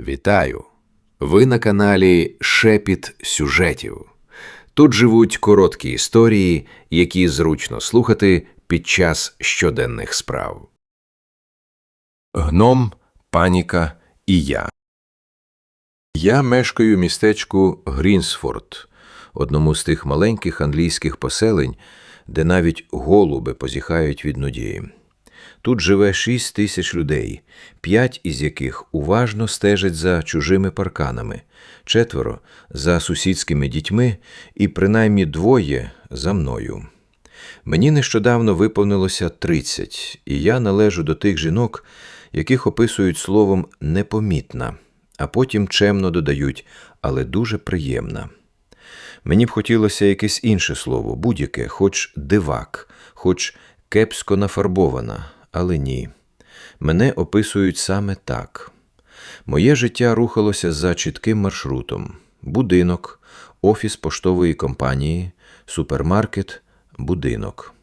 Вітаю! Ви на каналі Шепіт сюжетів. Тут живуть короткі історії, які зручно слухати під час щоденних справ. Гном, паніка і я. Я мешкаю в містечку Грінсфорд, одному з тих маленьких англійських поселень, де навіть голуби позіхають від нудії. Тут живе шість тисяч людей, п'ять із яких уважно стежать за чужими парканами, четверо за сусідськими дітьми і принаймні двоє за мною. Мені нещодавно виповнилося 30, і я належу до тих жінок, яких описують словом непомітна, а потім чемно додають, але дуже приємна. Мені б хотілося якесь інше слово, будь-яке, хоч дивак, хоч кепсько нафарбована, але ні. Мене описують саме так. Моє життя рухалося за чітким маршрутом: будинок, офіс поштової компанії, супермаркет, будинок.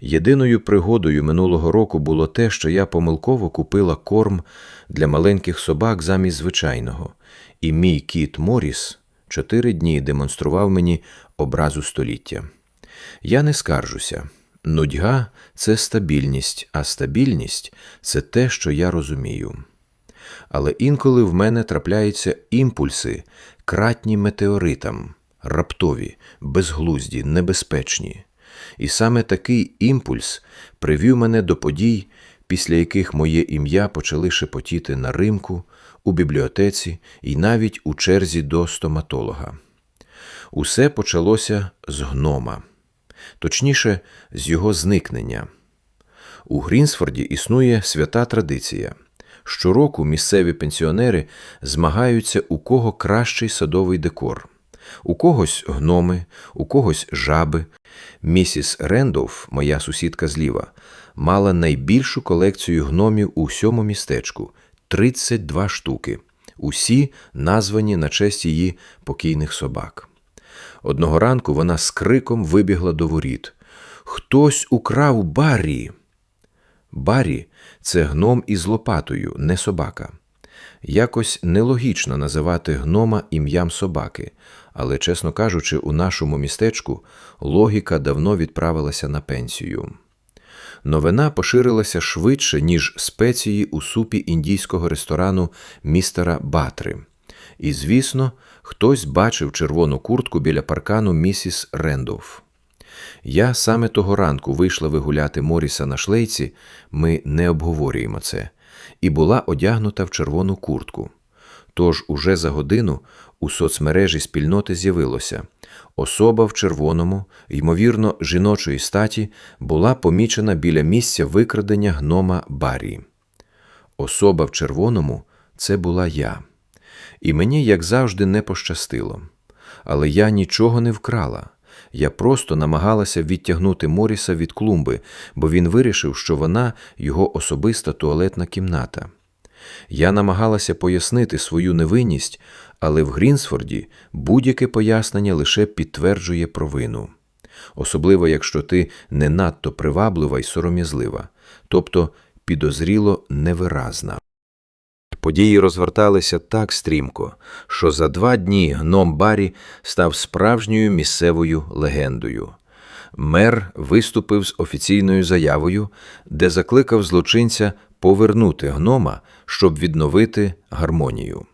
Єдиною пригодою минулого року було те, що я помилково купила корм для маленьких собак замість звичайного, і мій кіт Моріс чотири дні демонстрував мені образу століття. Я не скаржуся. Нудьга це стабільність, а стабільність це те, що я розумію. Але інколи в мене трапляються імпульси, кратні метеоритам, раптові, безглузді, небезпечні. І саме такий імпульс привів мене до подій, після яких моє ім'я почали шепотіти на римку, у бібліотеці і навіть у черзі до стоматолога. Усе почалося з гнома, точніше, з його зникнення. У Грінсфорді існує свята традиція. Щороку місцеві пенсіонери змагаються, у кого кращий садовий декор. У когось гноми, у когось жаби. Місіс Рендолф, моя сусідка зліва, мала найбільшу колекцію гномів у всьому містечку 32 штуки, усі названі на честь її покійних собак. Одного ранку вона з криком вибігла до воріт. Хтось украв Баррі. Баррі – це гном із лопатою, не собака. Якось нелогічно називати гнома ім'ям собаки, але, чесно кажучи, у нашому містечку логіка давно відправилася на пенсію. Новина поширилася швидше, ніж спеції у супі індійського ресторану містера Батри. І, звісно, хтось бачив червону куртку біля паркану місіс Рендоф. Я саме того ранку вийшла вигуляти Моріса на шлейці, ми не обговорюємо це, і була одягнута в червону куртку. Тож уже за годину у соцмережі спільноти з'явилося особа в червоному, ймовірно, жіночої статі, була помічена біля місця викрадення гнома Барі. Особа в червоному це була я. І мені, як завжди, не пощастило. Але я нічого не вкрала. Я просто намагалася відтягнути Моріса від клумби, бо він вирішив, що вона його особиста туалетна кімната. Я намагалася пояснити свою невинність, але в Грінсфорді будь-яке пояснення лише підтверджує провину. Особливо, якщо ти не надто приваблива й сором'язлива, тобто підозріло невиразна. Події розверталися так стрімко, що за два дні гном Барі став справжньою місцевою легендою. Мер виступив з офіційною заявою, де закликав злочинця повернути гнома, щоб відновити гармонію.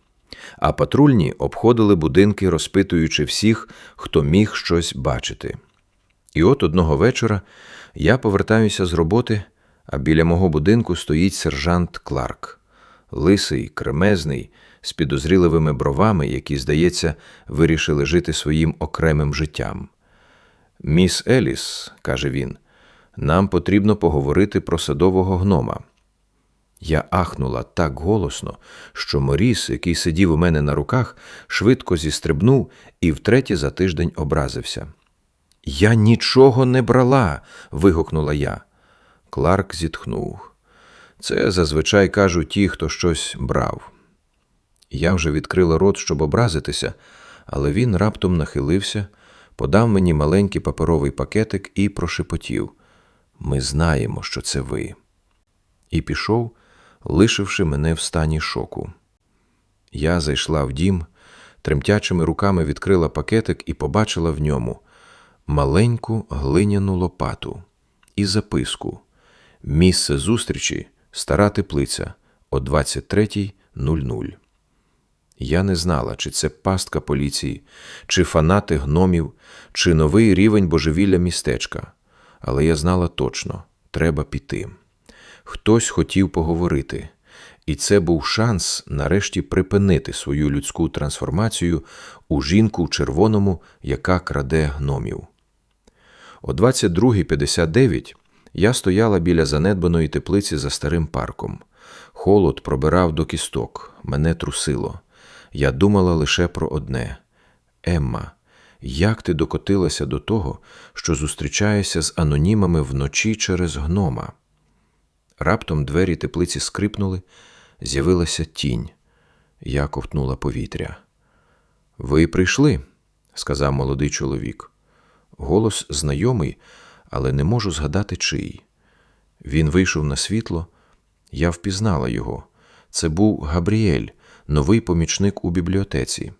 А патрульні обходили будинки, розпитуючи всіх, хто міг щось бачити. І от одного вечора я повертаюся з роботи, а біля мого будинку стоїть сержант Кларк лисий, кремезний, з підозріливими бровами, які, здається, вирішили жити своїм окремим життям. Міс Еліс, каже він, нам потрібно поговорити про садового гнома. Я ахнула так голосно, що Моріс, який сидів у мене на руках, швидко зістрибнув і втретє за тиждень образився. Я нічого не брала. вигукнула я. Кларк зітхнув. Це зазвичай кажуть ті, хто щось брав. Я вже відкрила рот, щоб образитися, але він раптом нахилився, подав мені маленький паперовий пакетик і прошепотів Ми знаємо, що це ви. І пішов, лишивши мене в стані шоку. Я зайшла в дім, тремтячими руками відкрила пакетик і побачила в ньому маленьку глиняну лопату і записку. Місце зустрічі стара теплиця о 23.00. Я не знала, чи це пастка поліції, чи фанати гномів, чи новий рівень божевілля містечка. Але я знала точно треба піти. Хтось хотів поговорити, і це був шанс нарешті припинити свою людську трансформацію у жінку в червоному, яка краде гномів. О 22.59 я стояла біля занедбаної теплиці за старим парком. Холод пробирав до кісток, мене трусило. Я думала лише про одне: Емма, як ти докотилася до того, що зустрічаєшся з анонімами вночі через гнома? Раптом двері теплиці скрипнули, з'явилася тінь. Я ковтнула повітря. Ви прийшли, сказав молодий чоловік. Голос знайомий, але не можу згадати чий. Він вийшов на світло, я впізнала його. Це був Габріель, новий помічник у бібліотеці,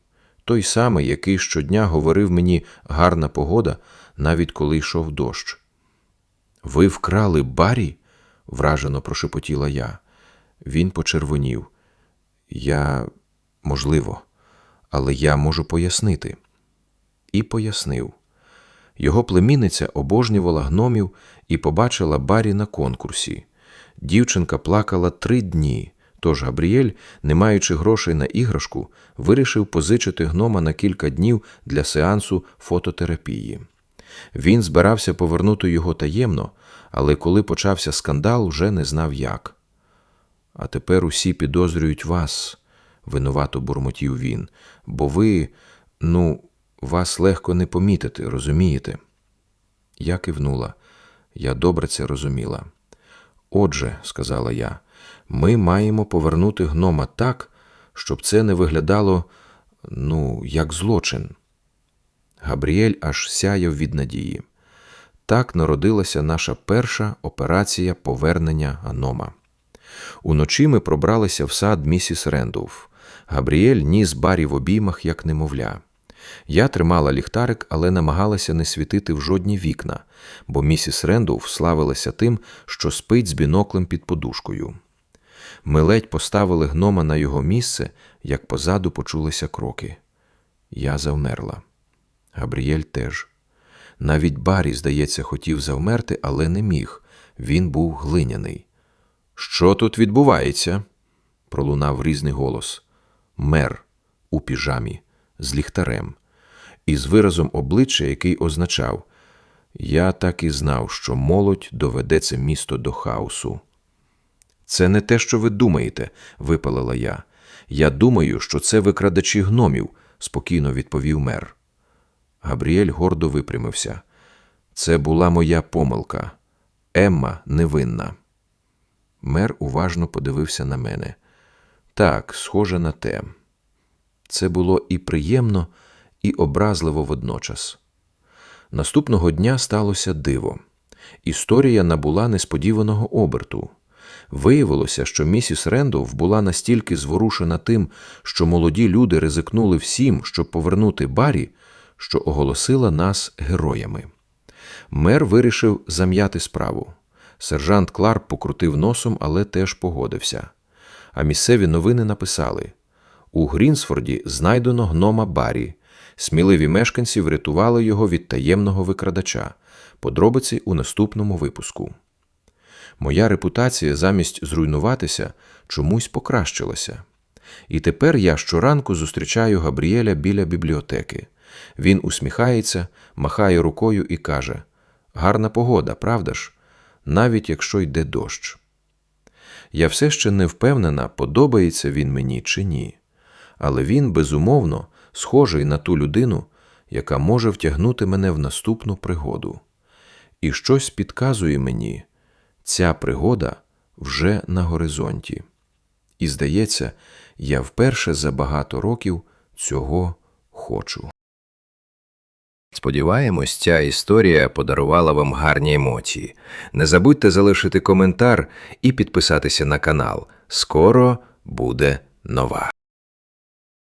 той самий, який щодня говорив мені гарна погода, навіть коли йшов дощ. Ви вкрали Барі? вражено прошепотіла я. Він почервонів. Я, можливо, але я можу пояснити. І пояснив. Його племінниця обожнювала гномів і побачила Барі на конкурсі. Дівчинка плакала три дні, тож Габріель, не маючи грошей на іграшку, вирішив позичити гнома на кілька днів для сеансу фототерапії. Він збирався повернути його таємно, але коли почався скандал, вже не знав як. А тепер усі підозрюють вас, винувато бурмотів він, бо ви, ну, вас легко не помітити, розумієте? Я кивнула. Я добре це розуміла. Отже, сказала я, ми маємо повернути гнома так, щоб це не виглядало, ну, як злочин. Габріель аж сяяв від надії. Так народилася наша перша операція повернення гнома. Уночі ми пробралися в сад місіс Рендолф. Габріель ніс Барі в обіймах, як немовля. Я тримала ліхтарик, але намагалася не світити в жодні вікна, бо місіс Рендолф славилася тим, що спить з біноклем під подушкою. Ми ледь поставили гнома на його місце, як позаду почулися кроки. Я завмерла. Габріель теж. Навіть Барі, здається, хотів завмерти, але не міг. Він був глиняний. Що тут відбувається? пролунав різний голос. Мер у піжамі, з ліхтарем, і з виразом обличчя, який означав Я так і знав, що молодь доведе це місто до хаосу. Це не те, що ви думаєте, випалила я. Я думаю, що це викрадачі гномів, спокійно відповів мер. Габріель гордо випрямився. Це була моя помилка. Емма невинна. Мер уважно подивився на мене. Так, схоже на те. Це було і приємно, і образливо водночас. Наступного дня сталося диво. Історія набула несподіваного оберту. Виявилося, що місіс Рендолф була настільки зворушена тим, що молоді люди ризикнули всім, щоб повернути Барі, що оголосила нас героями. Мер вирішив зам'яти справу. Сержант Кларк покрутив носом, але теж погодився. А місцеві новини написали: у Грінсфорді знайдено гнома Барі. Сміливі мешканці врятували його від таємного викрадача. Подробиці у наступному випуску. Моя репутація замість зруйнуватися чомусь покращилася. І тепер я щоранку зустрічаю Габріеля біля бібліотеки. Він усміхається, махає рукою і каже: Гарна погода, правда ж? Навіть якщо йде дощ. Я все ще не впевнена, подобається він мені чи ні. Але він, безумовно, схожий на ту людину, яка може втягнути мене в наступну пригоду. І щось підказує мені, ця пригода вже на горизонті. І, здається, я вперше за багато років цього хочу. Сподіваємось, ця історія подарувала вам гарні емоції. Не забудьте залишити коментар і підписатися на канал. Скоро буде нова.